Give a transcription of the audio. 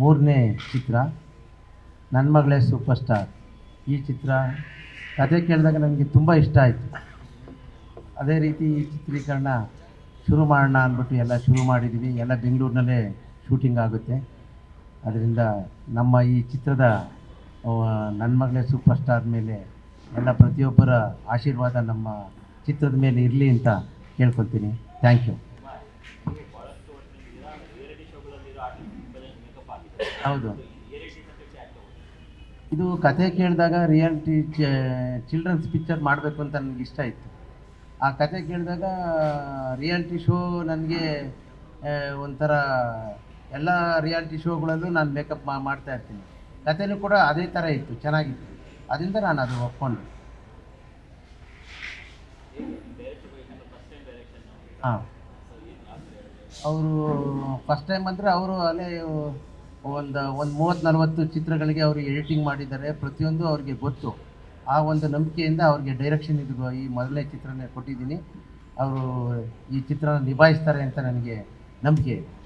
ಮೂರನೇ ಚಿತ್ರ ನನ್ನ ಮಗಳೇ ಸೂಪರ್ ಸ್ಟಾರ್ ಈ ಚಿತ್ರ ಕತೆ ಕೇಳಿದಾಗ ನನಗೆ ತುಂಬ ಇಷ್ಟ ಆಯಿತು. ಅದೇ ರೀತಿ ಈ ಚಿತ್ರೀಕರಣ ಶುರು ಮಾಡೋಣ ಅಂದ್ಬಿಟ್ಟು ಎಲ್ಲ ಶುರು ಮಾಡಿದ್ದೀವಿ ಎಲ್ಲ ಬೆಂಗಳೂರಿನಲ್ಲೇ ಶೂಟಿಂಗ್ ಆಗುತ್ತೆ. ಅದರಿಂದ ನಮ್ಮ ಈ ಚಿತ್ರದ ನನ್ನ ಮಗಳೇ ಸೂಪರ್ ಸ್ಟಾರ್ ಮೇಲೆ ಎಲ್ಲ ಪ್ರತಿಯೊಬ್ಬರ ಆಶೀರ್ವಾದ ನಮ್ಮ ಚಿತ್ರದ ಮೇಲೆ ಇರಲಿ ಅಂತ ಕೇಳ್ಕೊತೀನಿ ಥ್ಯಾಂಕ್ ಯು ಹೌದು. ಇದು ಕತೆ ಕೇಳಿದಾಗ ರಿಯಾಲಿಟಿ ಚಿಲ್ಡ್ರನ್ಸ್ ಪಿಕ್ಚರ್ ಮಾಡಬೇಕು ಅಂತ ನನಗೆ ಇಷ್ಟ ಇತ್ತು ಆ ಕತೆ ಕೇಳಿದಾಗ ರಿಯಾಲಿಟಿ ಶೋ ನನಗೆ ಒಂಥರ ಎಲ್ಲ ರಿಯಾಲಿಟಿ ಶೋಗಳಲ್ಲೂ ನಾನು ಮೇಕಪ್ ಮಾಡ್ತಾ ಇರ್ತೀನಿ. ಕಥೆನೂ ಕೂಡ ಅದೇ ಥರ ಇತ್ತು, ಚೆನ್ನಾಗಿತ್ತು. ಅದರಿಂದ ನಾನು ಅದು ಒಪ್ಕೊಂಡೆ. ಹಾಂ. ಅವರು ಫಸ್ಟ್ ಟೈಮ್ ಅಂದರೆ ಅವರು ಅಲ್ಲೇ ಒಂದು ಒಂದು ಮೂವತ್ತು ನಲವತ್ತು ಚಿತ್ರಗಳಿಗೆ ಅವರು ಎಡಿಟಿಂಗ್ ಮಾಡಿದ್ದಾರೆ. ಪ್ರತಿಯೊಂದು ಅವ್ರಿಗೆ ಗೊತ್ತು. ಆ ಒಂದು ನಂಬಿಕೆಯಿಂದ ಅವ್ರಿಗೆ ಡೈರೆಕ್ಷನ್ ಇದು ಈ ಮೊದಲನೇ ಚಿತ್ರನೇ ಕೊಟ್ಟಿದ್ದೀನಿ. ಅವರು ಈ ಚಿತ್ರನ ನಿಭಾಯಿಸ್ತಾರೆ ಅಂತ ನನಗೆ ನಂಬಿಕೆ ಇದೆ.